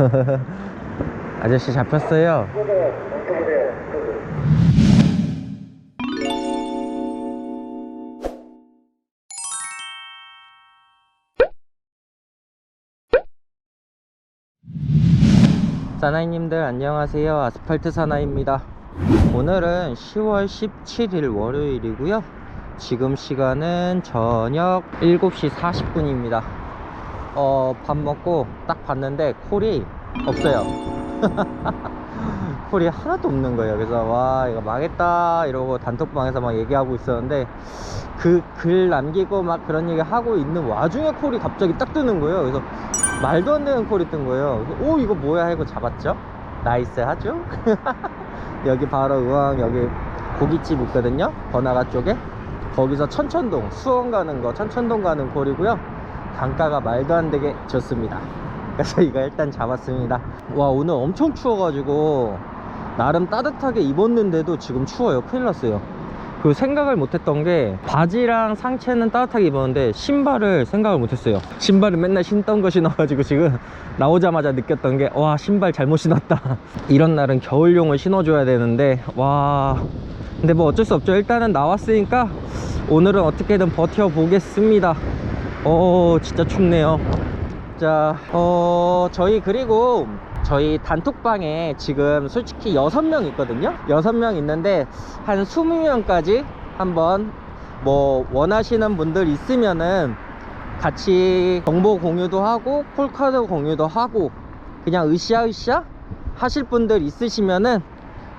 아저씨 잡혔어요. 사나이님들 안녕하세요. 아스팔트 사나이입니다. 오늘은 10월 17일 월요일이고요. 지금 시간은 저녁 7시 40분입니다. 어, 밥 먹고 딱 봤는데 콜이 없어요. 콜이 하나도 없는 거예요. 그래서 와, 이거 망했다. 이러고 단톡방에서 막 얘기하고 있었는데 그 글 남기고 막 그런 얘기 하고 있는 와중에 콜이 갑자기 딱 뜨는 거예요. 그래서 말도 안 되는 콜이 뜬 거예요. 그래서 오, 이거 뭐야? 하고 잡았죠. 나이스 하죠? 여기 바로 의왕 여기 고깃집 있거든요. 번화가 쪽에. 거기서 천천동, 수원 가는 거, 천천동 가는 콜이고요. 단가가 말도 안 되게 좋습니다. 그래서 이거 일단 잡았습니다. 와, 오늘 엄청 추워가지고, 나름 따뜻하게 입었는데도 지금 추워요. 큰일 났어요. 그 생각을 못했던 게, 바지랑 상체는 따뜻하게 입었는데, 신발을 생각을 못했어요. 신발을 맨날 신던 거 신어가지고 지금 나오자마자 느꼈던 게, 와, 신발 잘못 신었다. 이런 날은 겨울용을 신어줘야 되는데, 와. 근데 뭐 어쩔 수 없죠. 일단은 나왔으니까, 오늘은 어떻게든 버텨보겠습니다. 어, 진짜 춥네요. 자, 어, 저희 그리고 저희 단톡방에 지금 솔직히 6명 있거든요? 6명 있는데 한 20명까지 한번 뭐 원하시는 분들 있으면은 같이 정보 공유도 하고 콜카드 공유도 하고 그냥 으쌰으쌰 하실 분들 있으시면은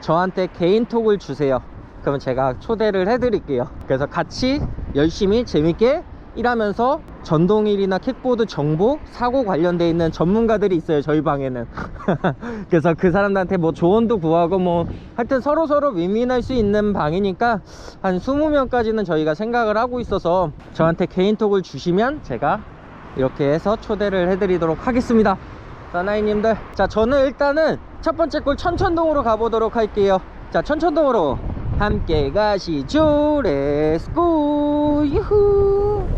저한테 개인톡을 주세요. 그러면 제가 초대를 해드릴게요. 그래서 같이 열심히 재밌게 일하면서 전동일이나 킥보드 정보, 사고 관련돼 있는 전문가들이 있어요. 저희 방에는. 그래서 그 사람들한테 뭐 조언도 구하고 뭐 하여튼 서로 서로 윈윈할 수 있는 방이니까 한 20명까지는 저희가 생각을 하고 있어서 저한테 개인톡을 주시면 제가 이렇게 해서 초대를 해드리도록 하겠습니다. 사나이님들. 자, 저는 일단은 첫 번째 골 천천동으로 가보도록 할게요. 자, 천천동으로 함께 가시죠. 렛츠고! 유후!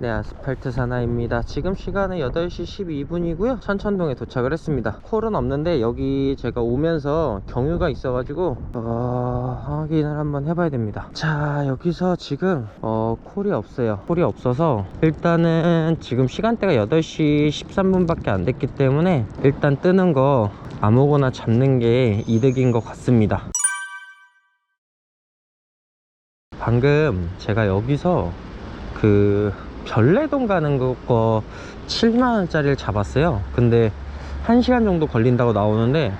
네, 아스팔트 사나입니다. 지금 시간은 8시 12분이고요. 천천동에 도착을 했습니다. 콜은 없는데 여기 제가 오면서 경유가 있어가지고 어, 확인을 한번 해봐야 됩니다. 자, 여기서 지금 어, 콜이 없어요. 콜이 없어서 일단은 지금 시간대가 8시 13분밖에 안 됐기 때문에 일단 뜨는 거 아무거나 잡는 게 이득인 것 같습니다. 방금 제가 여기서 그 별내동 가는 거 7만원짜리를 잡았어요 근데 1시간 정도 걸린다고 나오는데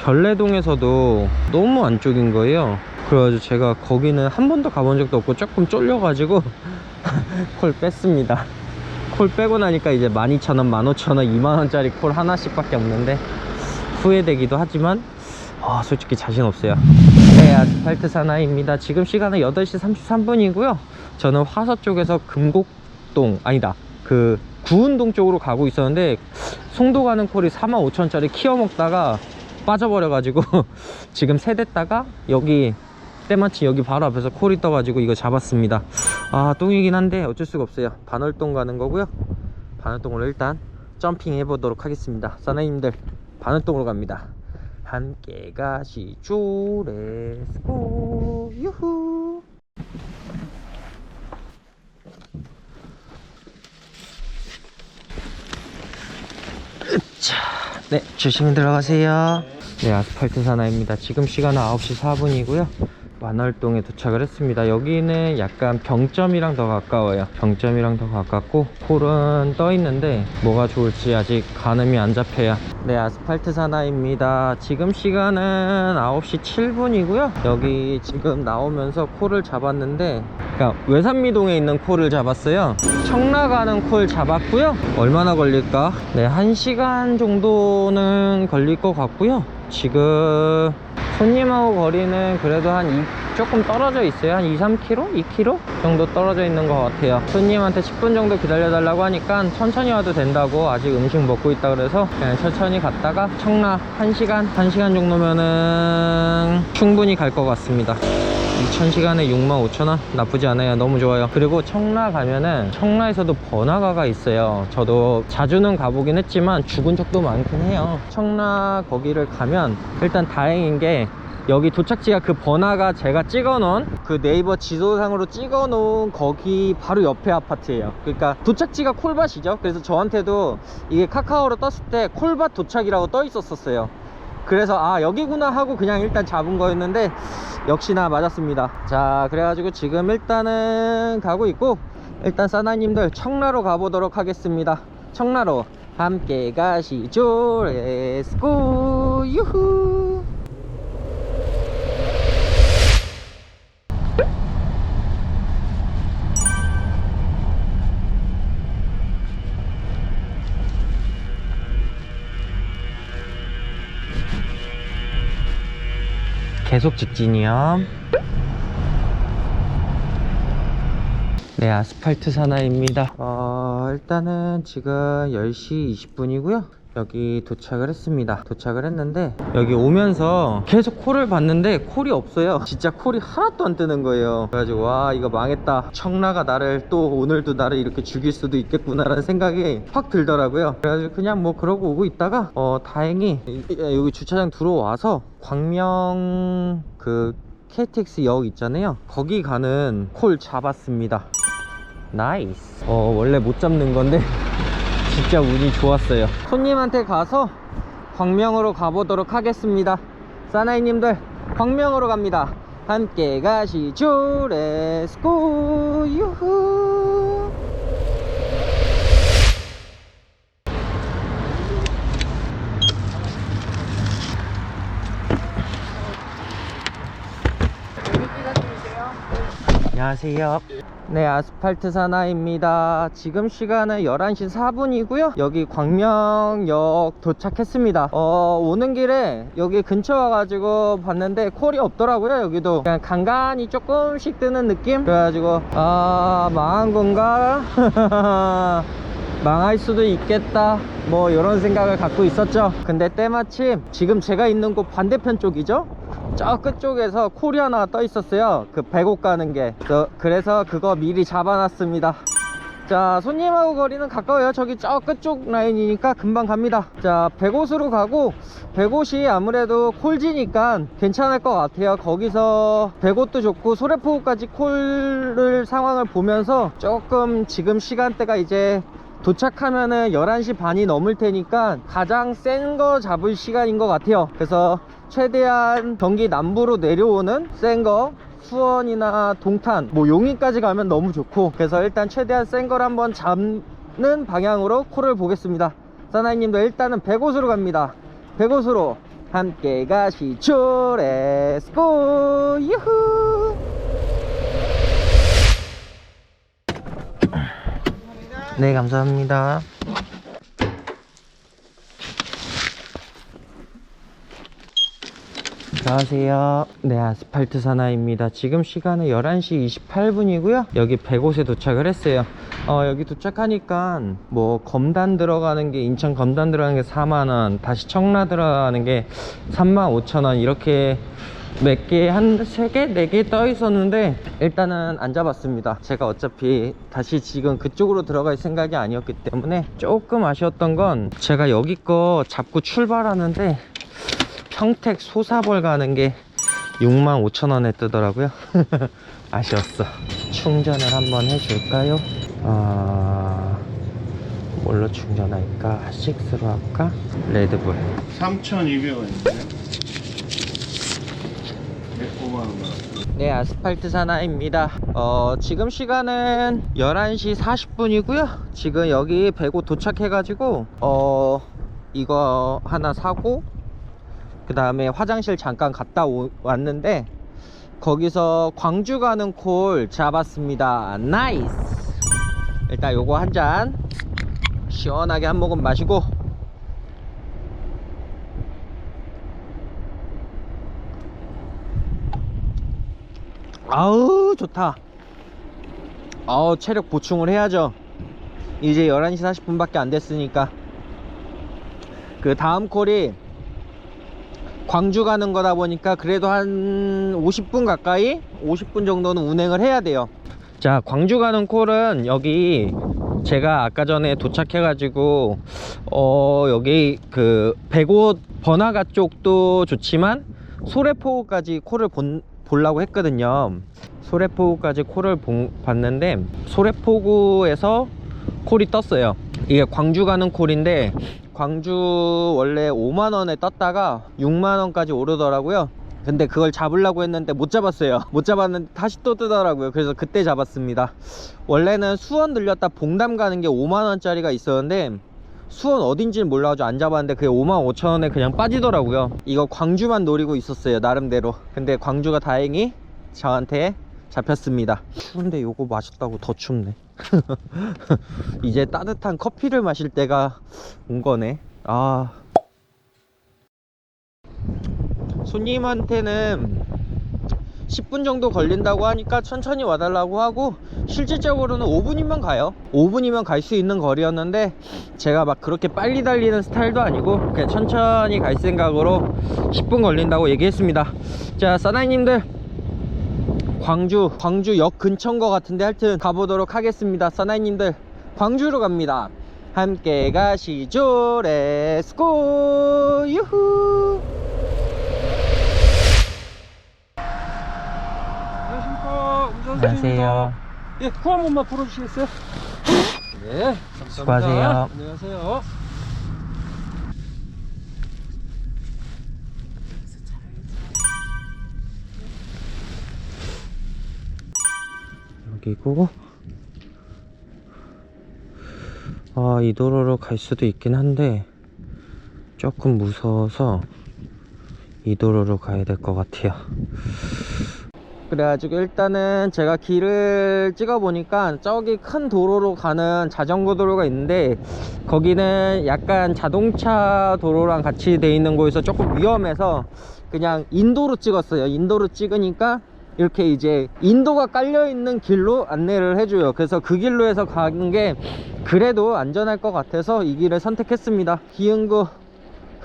별내동에서도 너무 안쪽인 거예요 그래가지고 제가 거기는 한 번도 가본 적도 없고 조금 쫄려가지고 콜 뺐습니다 콜 빼고 나니까 이제 12,000원, 15,000원, 2만원짜리 콜 하나씩 밖에 없는데 후회되기도 하지만 아, 솔직히 자신 없어요. 네, 아스팔트 사나이입니다. 지금 시간은 8시 33분이고요. 저는 화서 쪽에서 금곡 동, 아니다. 그 구운동 쪽으로 가고 있었는데 송도 가는 콜이 45,000원짜리 키워 먹다가 빠져버려 가지고 지금 세댔다가 여기 때마침 여기 바로 앞에서 콜이 떠가지고 이거 잡았습니다. 아, 똥이긴 한데 어쩔 수가 없어요. 반월동 가는 거고요. 반월동으로 일단 점핑 해보도록 하겠습니다. 사나이님들, 반월동으로 갑니다. 함께 가시죠 렛츠고 유후 으차 네 조심히 들어가세요. 네 아스팔트 사나입니다. 지금 시간은 9시 4분이고요. 만월동에 도착을 했습니다. 여기는 약간 병점이랑 더 가까워요. 병점이랑 더 가깝고 콜은 떠 있는데 뭐가 좋을지 아직 가늠이 안 잡혀요 네 아스팔트 사나입니다. 지금 시간은 9시 7분이고요. 여기 지금 나오면서 콜을 잡았는데 그러니까 외산미동에 있는 콜을 잡았어요. 청라 가는 콜 잡았고요. 얼마나 걸릴까? 네 1시간 정도는 걸릴 것 같고요. 지금 손님하고 거리는 그래도 한 이, 조금 떨어져 있어요. 한 2, 3km? 2km 정도 떨어져 있는 것 같아요. 손님한테 10분 정도 기다려 달라고 하니까 천천히 와도 된다고 아직 음식 먹고 있다 그래서 그냥 천천히 갔다가 청라 1시간? 1시간 정도면은 충분히 갈 것 같습니다. 2000시간에 65,000원 나쁘지 않아요 너무 좋아요 그리고 청라 가면은 청라에서도 번화가가 있어요 저도 자주는 가보긴 했지만 죽은 적도 많긴 해요 청라 거기를 가면 일단 다행인 게 여기 도착지가 그 번화가 제가 찍어놓은 그 네이버 지도상으로 찍어놓은 거기 바로 옆에 아파트예요. 그러니까 도착지가 콜밭이죠. 그래서 저한테도 이게 카카오로 떴을 때 콜밭 도착이라고 떠 있었었어요. 그래서 아 여기구나 하고 그냥 일단 잡은 거였는데 역시나 맞았습니다. 자 그래가지고 지금 일단은 가고 있고 일단 사나님들 청라로 가보도록 하겠습니다. 청라로 함께 가시죠. 렛츠고 유후 계속 직진이요. 네, 아스팔트 사나이입니다. 어, 일단은 지금 10시 20분이고요. 여기 도착을 했습니다. 도착을 했는데 여기 오면서 계속 콜을 봤는데 콜이 없어요. 진짜 콜이 하나도 안 뜨는 거예요. 그래가지고 와 이거 망했다. 청라가 나를 또 오늘도 나를 이렇게 죽일 수도 있겠구나 라는 생각이 확 들더라고요. 그래가지고 그냥 뭐 그러고 오고 있다가 어 다행히 여기 주차장 들어와서 광명 그 KTX 역 있잖아요. 거기 가는 콜 잡았습니다. 나이스. 어 원래 못 잡는 건데 진짜 운이 좋았어요. 손님한테 가서 광명으로 가보도록 하겠습니다. 사나이님들 광명으로 갑니다. 함께 가시죠. 렛츠고 유후. 안녕하세요. 네, 아스팔트 사나입니다. 지금 시간은 11시 4분이고요. 여기 광명역 도착했습니다. 어, 오는 길에 여기 근처 와가지고 봤는데 콜이 없더라고요. 여기도 그냥 간간히 조금씩 뜨는 느낌? 그래가지고 아 망한 건가? 망할 수도 있겠다. 뭐 이런 생각을 갖고 있었죠. 근데 때마침 지금 제가 있는 곳 반대편 쪽이죠? 저 끝쪽에서 콜이 하나 떠 있었어요. 그 백옥 가는 게. 저- 그래서 그거 미리 잡아놨습니다. 자 손님하고 거리는 가까워요. 저기 저 끝쪽 라인이니까 금방 갑니다. 자 백옷으로 가고 백옷이 아무래도 콜지니까 괜찮을 것 같아요. 거기서 백옷도 좋고 소래포구까지 콜을 상황을 보면서 조금 지금 시간대가 이제 도착하면은 11시 반이 넘을 테니까 가장 센 거 잡을 시간인 것 같아요. 그래서 최대한 경기 남부로 내려오는 센거 수원이나 동탄 뭐 용인까지 가면 너무 좋고 그래서 일단 최대한 센 걸 한번 잡는 방향으로 콜을 보겠습니다. 사나이님도 일단은 100옷으로 갑니다. 100옷으로 함께 가시죠. 렛츠고 유후 네 감사합니다 안녕하세요. 네, 아스팔트 사나입니다. 지금 시간은 11시 28분이고요. 여기 100옷에 도착을 했어요. 어, 여기 도착하니까 뭐 검단 들어가는 게 인천 검단 들어가는 게 4만 원, 다시 청라 들어가는 게 3만 5천 원 이렇게 몇 개, 한 세 개, 네 개 떠 있었는데 일단은 안 잡았습니다. 제가 어차피 다시 지금 그쪽으로 들어갈 생각이 아니었기 때문에 조금 아쉬웠던 건 제가 여기 거 잡고 출발하는데 평택 소사벌 가는 게 65,000원에 뜨더라고요. 아쉬웠어. 충전을 한번 해줄까요? 아, 뭘로 충전할까? 핫식스로 할까? 레드불. 3,200원인데 105만 원. 네, 아스팔트 사나입니다. 어, 지금 시간은 11시 40분이고요. 지금 여기 배고 도착해 가지고, 어, 이거 하나 사고, 그 다음에 화장실 잠깐 갔다 오- 왔는데, 거기서 광주 가는 콜 잡았습니다. 나이스! 일단 요거 한 잔, 시원하게 한 모금 마시고, 아우 좋다. 아우 체력 보충을 해야죠. 이제 11시 40분밖에 안 됐으니까. 그 다음 콜이 광주 가는 거다 보니까 그래도 한 50분 가까이 50분 정도는 운행을 해야 돼요. 자 광주 가는 콜은 여기 제가 아까 전에 도착해 가지고 어 여기 그 백옷 번화가 쪽도 좋지만 소래포구까지 콜을 본, 보려고 했거든요. 소래포구까지 콜을 본- 봤는데 소래포구에서 콜이 떴어요. 이게 광주 가는 콜인데 광주 원래 5만원에 떴다가 6만원까지 오르더라고요. 근데 그걸 잡으려고 했는데 못 잡았어요. 못 잡았는데 다시 또 뜨더라고요. 그래서 그때 잡았습니다. 원래는 수원 들렸다 봉담 가는 게 5만원짜리가 있었는데 수원 어딘지는 몰라가지고 안 잡았는데 그게 5만 5천원에 그냥 빠지더라고요. 이거 광주만 노리고 있었어요 나름대로. 근데 광주가 다행히 저한테 잡혔습니다. 추운데 요거 마셨다고 더 춥네. 이제 따뜻한 커피를 마실 때가 온 거네. 아. 손님한테는 10분 정도 걸린다고 하니까 천천히 와달라고 하고 실질적으로는 5분이면 가요. 5분이면 갈 수 있는 거리였는데 제가 막 그렇게 빨리 달리는 스타일도 아니고 그냥 천천히 갈 생각으로 10분 걸린다고 얘기했습니다. 자 사나이님들. 광주 광주역 근처인 것 같은데 하여튼 가보도록 하겠습니다. 사나이님들 광주로 갑니다. 함께 가시죠. 렛츠고 유후 운전수입니다. 예, 코한 번만 풀어주시겠어요? 네, 감사합니다. 수고하세요. 안녕하세요. 여기고 아 이 도로로 갈 수도 있긴 한데 조금 무서워서 이 도로로 가야 될 것 같아요 그래가지고 일단은 제가 길을 찍어 보니까 저기 큰 도로로 가는 자전거 도로가 있는데 거기는 약간 자동차 도로랑 같이 돼 있는 곳에서 조금 위험해서 그냥 인도로 찍었어요. 인도로 찍으니까 이렇게 이제 인도가 깔려 있는 길로 안내를 해줘요. 그래서 그 길로 해서 가는 게 그래도 안전할 것 같아서 이 길을 선택했습니다. 기흥구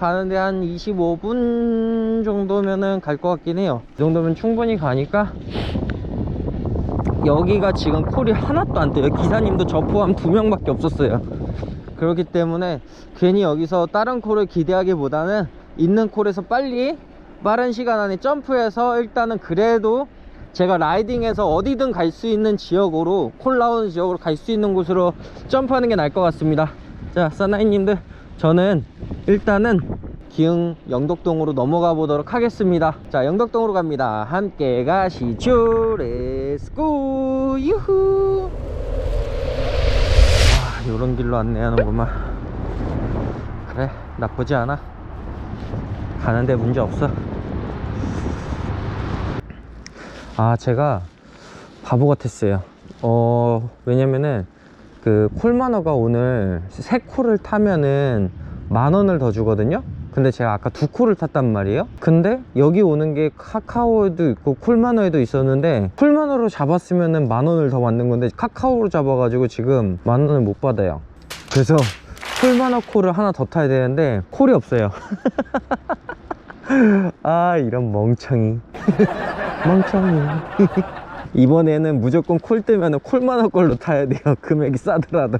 가는데 한 25분 정도면은 갈 것 같긴 해요. 이 정도면 충분히 가니까 여기가 지금 콜이 하나도 안 떠요. 기사님도 저 포함 두 명밖에 없었어요. 그렇기 때문에 괜히 여기서 다른 콜을 기대하기보다는 있는 콜에서 빨리 빠른 시간 안에 점프해서 일단은 그래도 제가 라이딩해서 어디든 갈 수 있는 지역으로 콜 나오는 지역으로 갈 수 있는 곳으로 점프하는 게 나을 것 같습니다. 자 사나이님들 저는 일단은 기흥 영덕동으로 넘어가 보도록 하겠습니다. 자 영덕동으로 갑니다. 함께 가시죠. 렛츠고 유후. 아 요런 길로 안내하는구만. 그래 나쁘지 않아. 가는데 문제 없어. 아 제가 바보 같았어요. 어 왜냐면은 그 콜마너가 오늘 세 콜을 타면은 만 원을 더 주거든요? 근데 제가 아까 두 콜을 탔단 말이에요. 근데 여기 오는 게 카카오에도 있고 콜마너에도 있었는데 콜마너로 잡았으면은 만 원을 더 받는 건데 카카오로 잡아가지고 지금 만 원을 못 받아요. 그래서 콜마너 콜을 하나 더 타야 되는데 콜이 없어요. 아 이런 멍청이. 멍청이 이번에는 무조건 콜 뜨면 콜만한 걸로 타야 돼요. 금액이 싸더라도.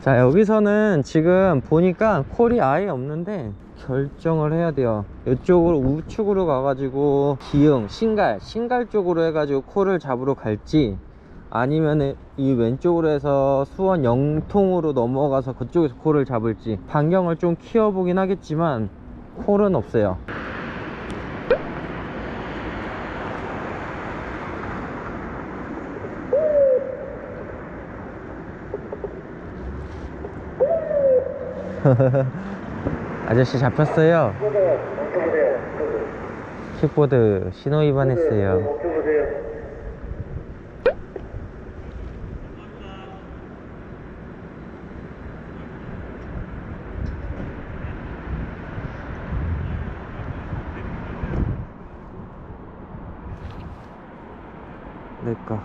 자 여기서는 지금 보니까 콜이 아예 없는데 결정을 해야 돼요. 이쪽으로 우측으로 가가지고 기흥 신갈 신갈 쪽으로 해가지고 콜을 잡으러 갈지 아니면 이 왼쪽으로 해서 수원 영통으로 넘어가서 그쪽에서 콜을 잡을지. 반경을 좀 키워보긴 하겠지만 콜은 없어요 아저씨 잡혔어요. 킥보드 신호 위반했어요. 내꺼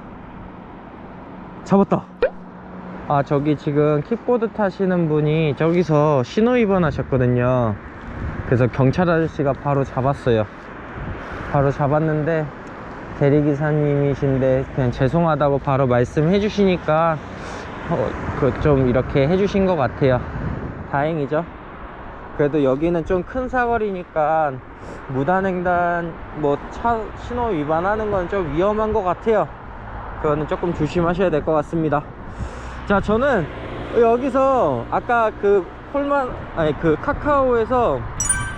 잡았다 아 저기 지금 킥보드 타시는 분이 저기서 신호 위반하셨거든요. 그래서 경찰 아저씨가 바로 잡았어요. 바로 잡았는데 대리기사님이신데 그냥 죄송하다고 바로 말씀해 주시니까 어, 그좀 이렇게 해주신 것 같아요. 다행이죠? 그래도 여기는 좀 큰 사거리니까 무단횡단 뭐 차 신호 위반하는 건 좀 위험한 것 같아요. 그거는 조금 조심하셔야 될 것 같습니다 자 저는 여기서 아까 그 콜만 아니 그 카카오에서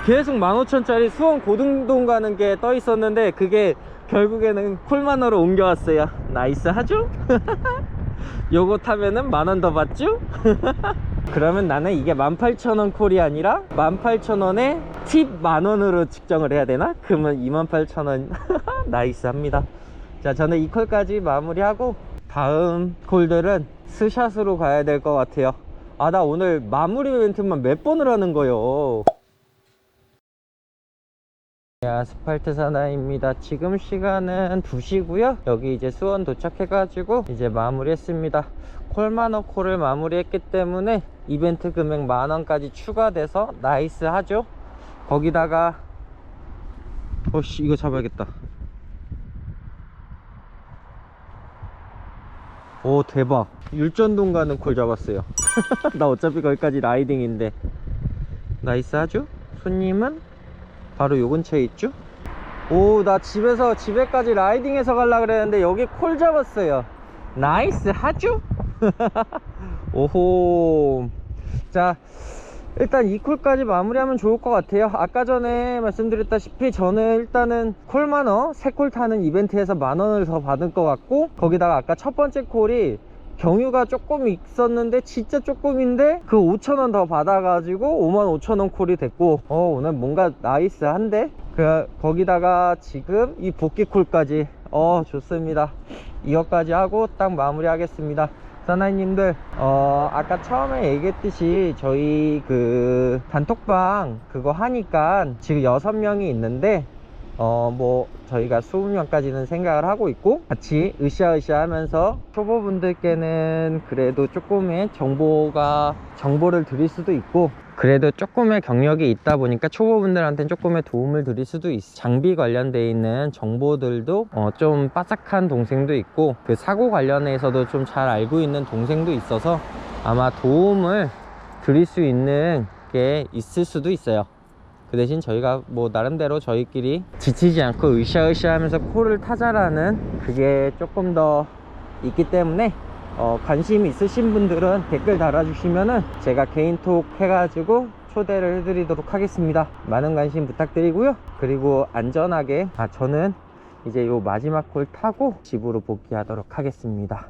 계속 15,000짜리 수원 고등동 가는 게 떠 있었는데 그게 결국에는 콜만으로 옮겨왔어요 나이스 하죠? 요거 타면은 만원 더 받죠? 그러면 나는 이게 18,000원 콜이 아니라 18,000원에 팁 만원으로 측정을 해야 되나? 그러면 28,000원 나이스 합니다 자 저는 이 콜까지 마무리하고 다음 콜들은 스샷으로 가야 될 것 같아요 아 나 오늘 마무리 멘트만 몇 번을 하는 거요 네, 아스팔트 사나이입니다. 지금 시간은 2시고요. 여기 이제 수원 도착해가지고 이제 마무리했습니다. 콜마너 콜을 마무리했기 때문에 이벤트 금액 만원까지 추가돼서 나이스 하죠. 거기다가 어씨 이거 잡아야겠다. 오 대박 율전동 가는 콜 잡았어요 나 어차피 거기까지 라이딩인데 나이스 하죠? 손님은 바로 요 근처에 있죠? 오 나 집에서 집에까지 라이딩해서 갈라 그랬는데 여기 콜 잡았어요 나이스 하죠? 오호 자 일단 이 콜까지 마무리하면 좋을 것 같아요. 아까 전에 말씀드렸다시피 저는 일단은 콜 만원 세콜 타는 이벤트에서 만원을 더 받을 것 같고 거기다가 아까 첫 번째 콜이 경유가 조금 있었는데 진짜 조금인데 그 5천원 더 받아가지고 5만 5천원 콜이 됐고 어 오늘 뭔가 나이스한데? 그 거기다가 지금 이 복귀 콜까지. 어 좋습니다. 이것까지 하고 딱 마무리 하겠습니다 사나이님들 어 아까 처음에 얘기했듯이 저희 그 단톡방 그거 하니까 지금 여섯 명이 있는데 어 뭐 저희가 20명까지는 생각을 하고 있고 같이 으쌰으쌰 하면서 초보분들께는 그래도 조금의 정보가 정보를 드릴 수도 있고 그래도 조금의 경력이 있다 보니까 초보분들한테는 조금의 도움을 드릴 수도 있어 장비 관련돼 있는 정보들도 어, 좀 빠삭한 동생도 있고 그 사고 관련해서도 좀 잘 알고 있는 동생도 있어서 아마 도움을 드릴 수 있는 게 있을 수도 있어요. 그 대신 저희가 뭐 나름대로 저희끼리 지치지 않고 으쌰으쌰 하면서 코를 타자라는 그게 조금 더 있기 때문에 어, 관심 있으신 분들은 댓글 달아주시면은 제가 개인톡 해가지고 초대를 해드리도록 하겠습니다. 많은 관심 부탁드리고요. 그리고 안전하게 아 저는 이제 요 마지막 콜 타고 집으로 복귀하도록 하겠습니다.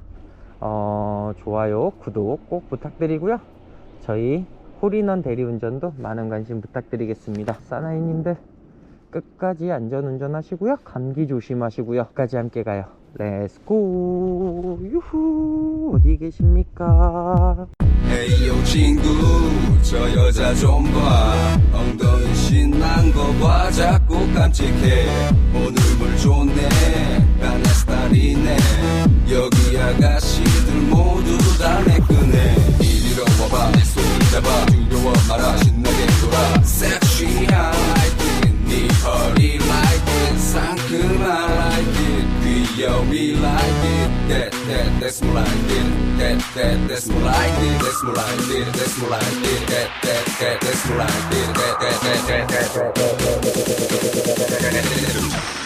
어, 좋아요, 구독 꼭 부탁드리고요. 저희 홀인원 대리운전도 많은 관심 부탁드리겠습니다. 사나이님들 끝까지 안전운전 하시고요. 감기 조심하시고요. 끝까지 함께 가요. 렛츠고 유후. 어디 계십니까? 에이요 친구 저 여자 좀봐. 엉덩이 신난 거 봐. 자꾸 깜찍해. 오늘 물 좋네. 나내 스타일이네. 여기 아가씨들 모두 다 매끈해. 이리로 와봐. 내 손을 잡아. 두려워 마라 신나게 돌아. 섹시한 like it 네 허리 Yo, me like it, that, that, that's more like it, that, that, that's more like it, that's more like it, that's more like it, that, that, that, that's more like it, that, that, that, that, that, that, that, that, that, that, that, that, that, that, that,